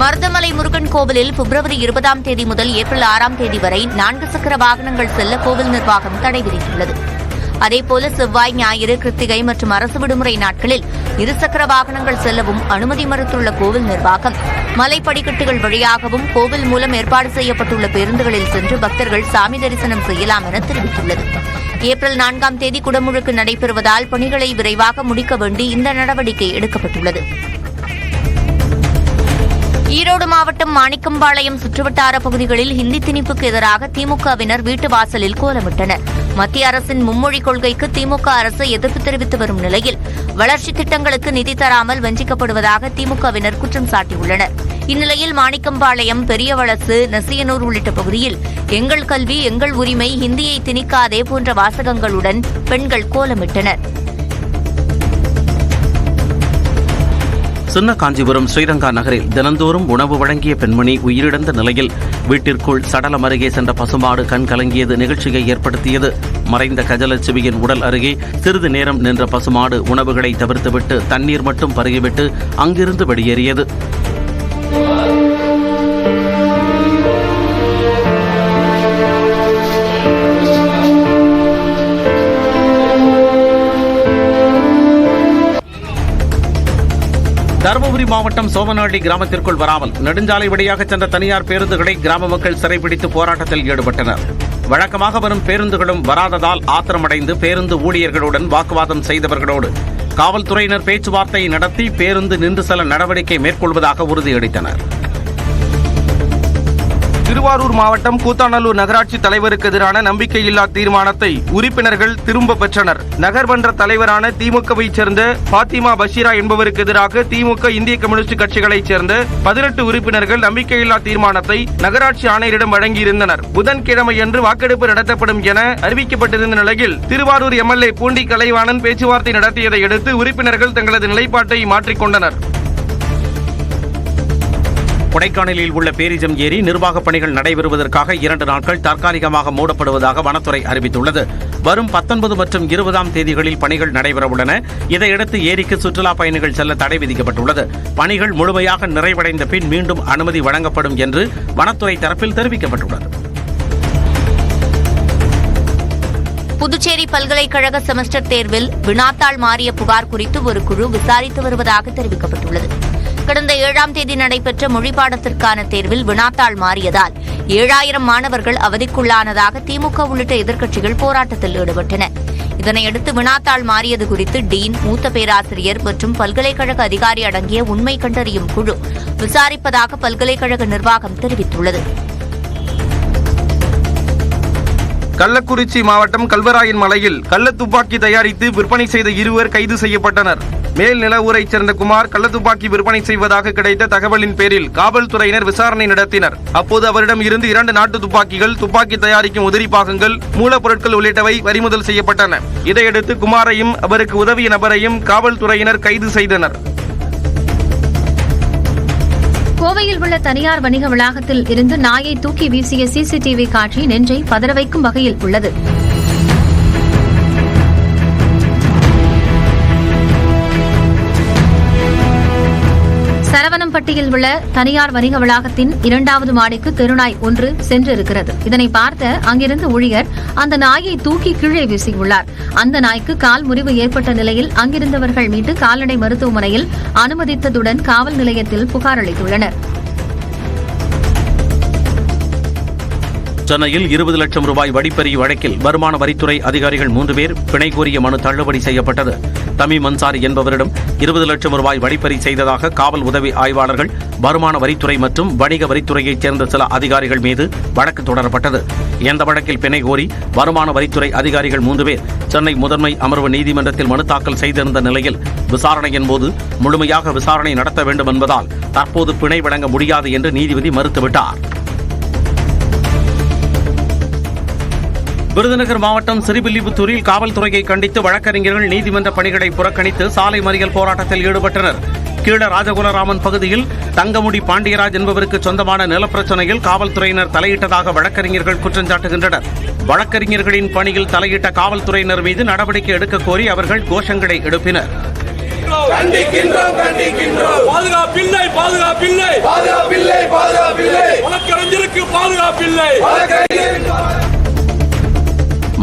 மருதமலை முருகன் கோவிலில் பிப்ரவரி இருபதாம் தேதி முதல் ஏப்ரல் ஆறாம் தேதி வரை நான்கு சக்கர வாகனங்கள் செல்ல கோவில் நிர்வாகம் தடை விதித்துள்ளது. அதேபோல செவ்வாய் ஞாயிறு கிருத்திகை மற்றும் அரசு விடுமுறை நாட்களில் இருசக்கர வாகனங்கள் செல்லவும் அனுமதி மறுத்துள்ள கோவில் நிர்வாகம். மலை படிக்கட்டுகள் வழியாகவும் கோவில் மூலம் ஏற்பாடு செய்யப்பட்டுள்ள பேருந்துகளில் சென்று பக்தர்கள் சாமி தரிசனம் செய்யலாம் என தெரிவித்துள்ளது. ஏப்ரல் நான்காம் தேதி குடமுழுக்கு நடைபெறுவதால் பணிகளை விரைவாக முடிக்க வேண்டி இந்த நடவடிக்கை எடுக்கப்பட்டுள்ளது. ஈரோடு மாவட்டம் மாணிக்கம்பாளையம் சுற்றுவட்டார பகுதிகளில் ஹிந்தி திணிப்புக்கு எதிராக திமுகவினர் வீட்டு வாசலில் கோலமிட்டனர். மத்திய அரசின் மும்மொழி கொள்கைக்கு திமுக அரசு எதிர்ப்பு தெரிவித்து வரும் நிலையில் வளர்ச்சித் திட்டங்களுக்கு நிதி தராமல் வஞ்சிக்கப்படுவதாக திமுகவினர் குற்றம் சாட்டியுள்ளனர். இந்நிலையில் மாணிக்கம்பாளையம் பெரியவளசு நசியனூர் உள்ளிட்ட பகுதியில் எங்கள் கல்வி எங்கள் உரிமை ஹிந்தியை திணிக்காதே போன்ற வாசகங்களுடன் பெண்கள் கோலமிட்டனர். சின்ன காஞ்சிபுரம் ஸ்ரீரங்கா நகரில் தினந்தோறும் உணவு வழங்கிய பெண்மணி உயிரிழந்த நிலையில் வீட்டிற்குள் சடலம் அருகே சென்ற பசுமாடு கண் கலங்கியது. நிகழ்ச்சியை ஏற்படுத்தியது. மறைந்த கஜலட்சுமியின் உடல் அருகே சிறிது நேரம் நின்ற பசுமாடு உணவுகளை தவிர்த்துவிட்டு தண்ணீர் மட்டும் பருகிவிட்டு அங்கிருந்து வெளியேறியது. தருமபுரி மாவட்டம் சோமநாடி கிராமத்திற்குள் வராமல் நெடுஞ்சாலை வழியாக சென்ற தனியார் பேருந்துகளை கிராம மக்கள் சிறைபிடித்து போராட்டத்தில் ஈடுபட்டனர். வழக்கமாக வரும் பேருந்துகளும் வராததால் ஆத்திரமடைந்து பேருந்து ஊழியர்களுடன் வாக்குவாதம் செய்தவர்களோடு காவல்துறையினர் பேச்சுவார்த்தை நடத்தி பேருந்து நின்று செல்ல நடவடிக்கை மேற்கொள்வதாக உறுதியளித்தனர். திருவாரூர் மாவட்டம் கூத்தாநல்லூர் நகராட்சி தலைவருக்கு எதிரான நம்பிக்கையில்லா தீர்மானத்தை உறுப்பினர்கள் திரும்ப பெற்றனர். நகர்மன்ற தலைவரான திமுகவைச் சேர்ந்த பாத்திமா பஷீரா என்பவருக்கு எதிராக திமுக இந்திய கம்யூனிஸ்ட் கட்சிகளைச் சேர்ந்த பதினெட்டு உறுப்பினர்கள் நம்பிக்கையில்லா தீர்மானத்தை நகராட்சி ஆணையரிடம் வழங்கியிருந்தனர். புதன்கிழமையன்று வாக்கெடுப்பு நடத்தப்படும் என அறிவிக்கப்பட்டிருந்த நிலையில் திருவாரூர் எம்எல்ஏ பூண்டி கலைவாணன் பேச்சுவார்த்தை நடத்தியதை அடுத்து உறுப்பினர்கள் தங்களது நிலைப்பாட்டை மாற்றிக்கொண்டனர். கொடைக்கானலில் உள்ள பேரிஜம் ஏரி நிர்வாகப் பணிகள் நடைபெறுவதற்காக இரண்டு நாட்கள் தற்காலிகமாக மூடப்படுவதாக வனத்துறை அறிவித்துள்ளது. வரும் பத்தொன்பது மற்றும் இருபதாம் தேதிகளில் பணிகள் நடைபெறவுள்ளன இதையடுத்து ஏரிக்கு சுற்றுலா பயணிகள் செல்ல தடை விதிக்கப்பட்டுள்ளது. பணிகள் முழுமையாக நிறைவடைந்த பின் மீண்டும் அனுமதி வழங்கப்படும் என்று வனத்துறை தரப்பில் தெரிவிக்கப்பட்டுள்ளது. புதுச்சேரி பல்கலைக்கழக செமஸ்டர் தேர்வில் வினாத்தாள் மாறிய புகார் குறித்து ஒரு குழு விசாரித்து வருவதாக தெரிவிக்கப்பட்டுள்ளது. கடந்த ஏழாம் தேதி நடைபெற்ற மொழிப்பாடத்திற்கான தேர்வில் வினாத்தாள் மாறியதால் ஏழாயிரம் மாணவர்கள் அவதிக்குள்ளானதாக திமுக உள்ளிட்ட எதிர்க்கட்சிகள் போராட்டத்தில் ஈடுபட்டன. இதனையடுத்து வினாத்தாள் மாறியது குறித்து டீன் மூத்த பேராசிரியர் மற்றும் பல்கலைக்கழக அதிகாரி அடங்கிய உண்மை கண்டறியும் குழு விசாரிப்பதாக பல்கலைக்கழக நிர்வாகம் தெரிவித்துள்ளது. கள்ளக்குறிச்சி மாவட்டம் கல்வராயன் மலையில் கள்ள துப்பாக்கி தயாரித்து விற்பனை செய்த இருவர் கைது செய்யப்பட்டனர். மேல் ஊரைச் சேர்ந்த குமார் கள்ளத்துப்பாக்கி விற்பனை செய்வதாக கிடைத்த தகவலின் பேரில் காவல்துறையினர் விசாரணை நடத்தினர். அப்போது அவரிடம் இருந்து இரண்டு நாட்டு துப்பாக்கிகள் துப்பாக்கி தயாரிக்கும் உதிரி பாகங்கள் மூலப்பொருட்கள் உள்ளிட்டவை பறிமுதல் செய்யப்பட்டன. இதையடுத்து குமாரையும் அவருக்கு உதவிய நபரையும் காவல்துறையினர் கைது செய்தனர். கோவையில் உள்ள தனியார் வணிக வளாகத்தில் இருந்து நாயை தூக்கி வீசிய சிசிடிவி காட்சி நெஞ்சை பதற வைக்கும் வகையில் உள்ளது. சரவணம்பட்டியில் உள்ள தனியார் வணிக வளாகத்தின் இரண்டாவது மாடிக்கு தெருநாய் ஒன்று சென்றிருக்கிறது. இதனை பார்த்த அங்கிருந்த ஊழியர் அந்த நாயை தூக்கி கீழே வீசியுள்ளார். அந்த நாய்க்கு கால் முறிவு ஏற்பட்ட நிலையில் அங்கிருந்தவர்கள் மீட்டு கால்நடை மருத்துவமனையில் அனுமதித்ததுடன் காவல் நிலையத்தில் புகார் அளித்துள்ளனா் சென்னையில் இருபது லட்சம் ரூபாய் வடிப்பறி வழக்கில் வருமான வரித்துறை அதிகாரிகள் மூன்று பேர் பிணை கோரிய மனு தள்ளுபடி செய்யப்பட்டது. தமிம் அன்சாரி என்பவரிடம் இருபது லட்சம் ரூபாய் வடிப்பறி செய்ததாக காவல் உதவி ஆய்வாளர்கள் வருமான வரித்துறை மற்றும் வணிக வரித்துறையைச் சேர்ந்த சில அதிகாரிகள் மீது வழக்கு தொடரப்பட்டது. இந்த வழக்கில் பிணை கோரி வருமான வரித்துறை அதிகாரிகள் மூன்று பேர் சென்னை முதன்மை அமர்வு நீதிமன்றத்தில் மனு தாக்கல் செய்திருந்த நிலையில் விசாரணையின் போது முழுமையாக விசாரணை நடத்த வேண்டும் என்பதால் தற்போது பிணை வழங்க முடியாது என்று நீதிபதி மறுத்துவிட்டார். விருதுநகர் மாவட்டம் சிறுபில்லிபுத்தூரில் காவல்துறையை கண்டித்து வழக்கறிஞர்கள் நீதிமன்ற பணிகளை புறக்கணித்து சாலை மறியல் போராட்டத்தில் ஈடுபட்டனர். கீழ ராஜகுலராமன் பகுதியில் தங்கமுடி பாண்டியராஜ் என்பவருக்கு சொந்தமான நிலப்பிரச்சனையில் காவல்துறையினர் தலையிட்டதாக வழக்கறிஞர்கள் குற்றம் சாட்டுகின்றனர். வழக்கறிஞர்களின் பணியில் தலையிட்ட காவல்துறையினர் மீது நடவடிக்கை எடுக்க கோரி அவர்கள் கோஷங்களை எழுப்பினர். பாதுகாப்பில்லை பாதுகாப்பில்லை. பாதுகாப்பில்லை பாதுகாப்பில்லை.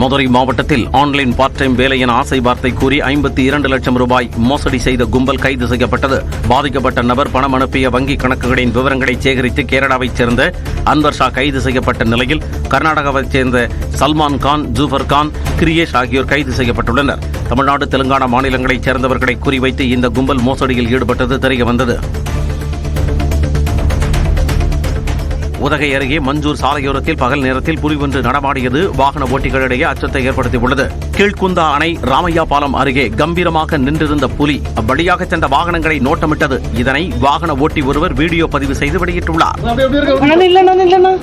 மதுரை மாவட்டத்தில் ஆன்லைன் பார்ட் டைம் வேலை என ஆசை வார்த்தை கூறி ஐம்பத்தி இரண்டு லட்சம் ரூபாய் மோசடி செய்த கும்பல் கைது செய்யப்பட்டது. பாதிக்கப்பட்ட நபர் பணம் அனுப்பிய வங்கி கணக்குகளின் விவரங்களை சேகரித்து கேரளாவைச் சேர்ந்த அன்வர் ஷா கைது செய்யப்பட்ட நிலையில் கர்நாடகாவைச் சேர்ந்த சல்மான் கான் ஜூஃபர் கான் கிரியேஷ் ஆகியோர் கைது செய்யப்பட்டுள்ளனர். தமிழ்நாடு தெலுங்கானா மாநிலங்களைச் சேர்ந்தவர்களை குறிவைத்து இந்த கும்பல் மோசடியில் ஈடுபட்டது தெரியவந்தது. உதகை அருகே மஞ்சூர் சாலையோரத்தில் பகல் நேரத்தில் புலி ஒன்று நடமாடியது வாகன ஓட்டிகளிடையே அச்சத்தை ஏற்படுத்தியுள்ளது. கீழ்குந்தா அணை ராமையா பாலம் அருகே கம்பீரமாக நின்றிருந்த புலி அவ்வழியாக சென்ற வாகனங்களை நோட்டமிட்டது. இதனை வாகன ஓட்டி ஒருவர் வீடியோ பதிவு செய்து வெளியிட்டுள்ளார். அண்ணா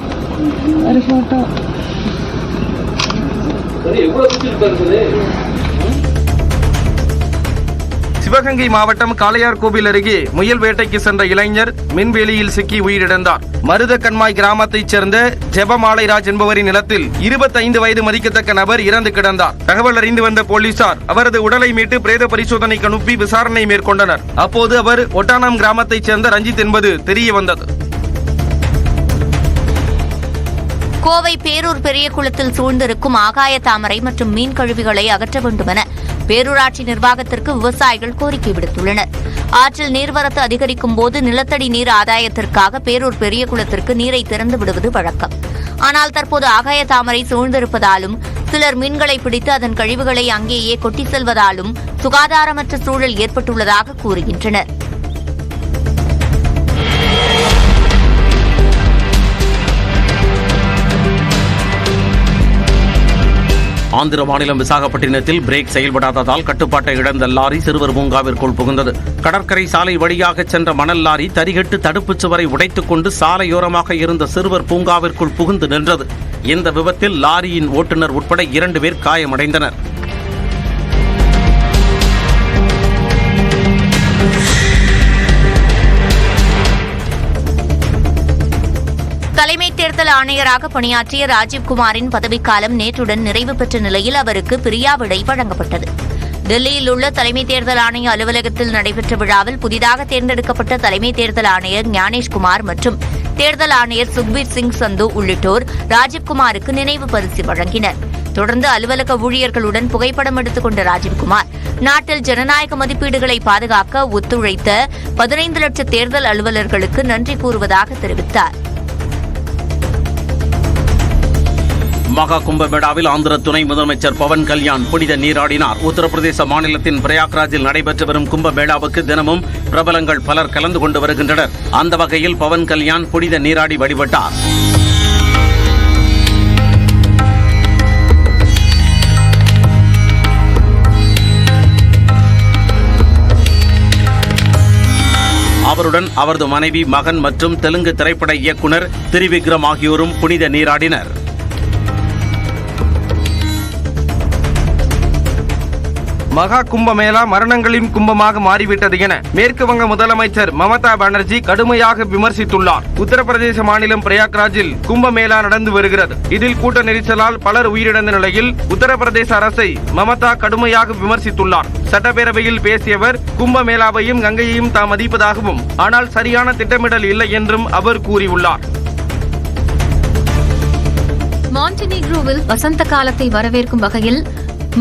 சிவகங்கை மாவட்டம் காளையார்கோவில் அருகே முயல் வேட்டைக்கு சென்ற இளைஞர் மின்வேலியில் சிக்கி உயிரிழந்தார். மருத கண்மாய் கிராமத்தைச் சேர்ந்த ஜெபமாலைராஜ் என்பவரின் நிலத்தில் இருபத்தைந்து வயது மதிக்கத்தக்க நபர் இறந்து கிடந்தார். தகவல் அறிந்து வந்த போலீசார் அவரது உடலை மீட்டு பிரேத பரிசோதனைக்கு அனுப்பி விசாரணை மேற்கொண்டனர். அப்போது அவர் ஒட்டானம் கிராமத்தைச் சேர்ந்த ரஞ்சித் என்பது தெரிய வந்தது. கோவை பேரூர் பெரிய குளத்தில் சூழ்ந்திருக்கும் ஆகாய தாமரை மற்றும் மீன் கழிவுகளை அகற்ற வேண்டுமென பேரூராட்சி நிர்வாகத்திற்கு விவசாயிகள் கோரிக்கை விடுத்துள்ளனர். ஆற்றில் நீர்வரத்து அதிகரிக்கும் போது நிலத்தடி நீர் ஆதாயத்திற்காக பேரூர் பெரிய குளத்திற்கு நீரை திறந்து விடுவது வழக்கம். ஆனால் தற்போது ஆகாய தாமரை சூழ்ந்திருப்பதாலும் சிலர் மீன்களை பிடித்து அதன் கழிவுகளை அங்கேயே கொட்டி செல்வதாலும் சுகாதாரமற்ற சூழல் ஏற்பட்டுள்ளதாக கூறுகின்றனர். ஆந்திர மாநிலம் விசாகப்பட்டினத்தில் பிரேக் செயல்படாததால் கட்டுப்பாட்டை இழந்த லாரி சிறுவர் பூங்காவிற்குள் புகுந்தது. கடற்கரை சாலை வழியாக சென்ற மணல் லாரி தரிகட்டு தடுப்புச் சுவரை உடைத்துக் கொண்டு சாலையோரமாக இருந்த சிறுவர் பூங்காவிற்குள் புகுந்து நின்றது. இந்த விபத்தில் லாரியின் ஓட்டுநர் உட்பட இரண்டு பேர் காயமடைந்தனர். தலைமை தேர்தல் ஆணையராக பணியாற்றிய ராஜீவ்குமாரின் பதவிக்காலம் நேற்றுடன் நிறைவு பெற்ற நிலையில் அவருக்கு பிரியாவிடை வழங்கப்பட்டது. டெல்லியில் உள்ள தலைமை தேர்தல் ஆணைய அலுவலகத்தில் நடைபெற்ற விழாவில் புதிதாக தேர்ந்தெடுக்கப்பட்ட தலைமை தேர்தல் ஆணையர் ஞானேஷ்குமார் மற்றும் தேர்தல் ஆணையர் சுக்பீர் சிங் சந்து உள்ளிட்டோர் ராஜீவ்குமாருக்கு நினைவு பரிசு வழங்கினர். தொடர்ந்து அலுவலக ஊழியர்களுடன் புகைப்படம் எடுத்துக் கொண்ட ராஜீவ்குமார் நாட்டில் ஜனநாயக மதிப்பீடுகளை பாதுகாக்க ஒத்துழைத்த பதினைந்து லட்ச தேர்தல் அலுவலர்களுக்கு நன்றி கூறுவதாக தெரிவித்தார். மகா கும்பமேளாவில் ஆந்திர துணை முதலமைச்சர் பவன் கல்யாண் புனித நீராடினார். உத்தரப்பிரதேச மாநிலத்தின் பிரயாக்ராஜில் நடைபெற்று வரும் கும்பமேளாவுக்கு தினமும் பிரபலங்கள் பலர் கலந்து கொண்டு வருகின்றனர். அந்த வகையில் பவன் கல்யாண் புனித நீராடி வழிபட்டார். அவருடன் அவரது மனைவி மகன் மற்றும் தெலுங்கு திரைப்பட இயக்குனர் திரிவிக்ரம் ஆகியோரும் புனித நீராடினர். மகா கும்பமேளா மரணங்களின் கும்பமாக மாறிவிட்டது என மேற்கு வங்க முதலமைச்சர் மமதா பானர்ஜி கடுமையாக விமர்சித்துள்ளார். உத்தரப்பிரதேச மாநிலம் பிரயாக்ராஜில் கும்பமேளா நடந்து வருகிறது. இதில் கூட்ட நெரிசலால் பலர் உயிரிழந்த நிலையில் உத்தரப்பிரதேச அரசை மமதா கடுமையாக விமர்சித்துள்ளார். சட்டப்பேரவையில் பேசியவர் கும்பமேளாவையும் கங்கையையும் தாம் மதிப்பதாகவும் ஆனால் சரியான திட்டமிடல் இல்லை என்றும் அவர் கூறியுள்ளார். மாண்டினீக்ரோவில் வசந்த காலத்தை வரவேற்கும் வகையில்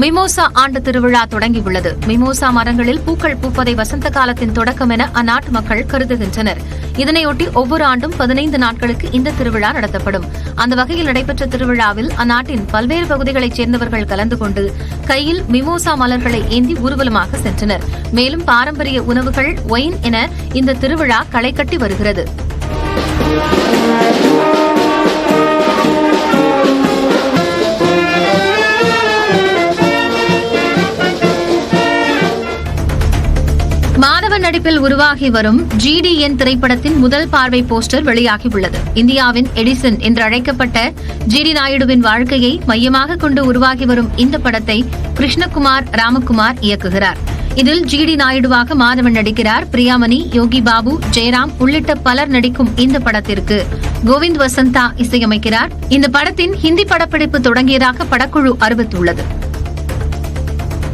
மிமோசா ஆண்டு திருவிழா தொடங்கியுள்ளது. மிமோசா மரங்களில் பூக்கள் பூப்பதை வசந்த காலத்தின் தொடக்கம் என அந்நாட்டு மக்கள் கருதுகின்றனர். இதனையொட்டி ஒவ்வொரு ஆண்டும் பதினைந்து நாட்களுக்கு இந்த திருவிழா நடத்தப்படும். அந்த வகையில் நடைபெற்ற திருவிழாவில் அந்நாட்டின் பல்வேறு பகுதிகளைச் சேர்ந்தவர்கள் கலந்து கொண்டு கையில் மிமோசா மலர்களை ஏந்தி ஊர்வலமாக சென்றனர். மேலும் பாரம்பரிய உணவுகள் ஒயின் என இந்த திருவிழா களை கட்டி வருகிறது. தயாரிப்பில் உருவாகி வரும் ஜிடிஎன் திரைப்படத்தின் முதல் பார்வை போஸ்டர் வெளியாகியுள்ளது. இந்தியாவின் எடிசன் என்று அழைக்கப்பட்ட ஜிடி நாயுடுவின் வாழ்க்கையை மையமாக கொண்டு உருவாகி வரும் இந்த படத்தை கிருஷ்ணகுமார் ராமகுமார் இயக்குகிறார். இதில் ஜிடி நாயுடுவாக மாதவன் நடிக்கிறார். பிரியாமணி யோகி பாபு ஜெயராம் உள்ளிட்ட பலர் நடிக்கும் இந்த படத்திற்கு கோவிந்த் வசந்தா இசையமைக்கிறார். இந்த படத்தின் ஹிந்தி படப்பிடிப்பு தொடங்கியதாக படக்குழு அறிவித்துள்ளது.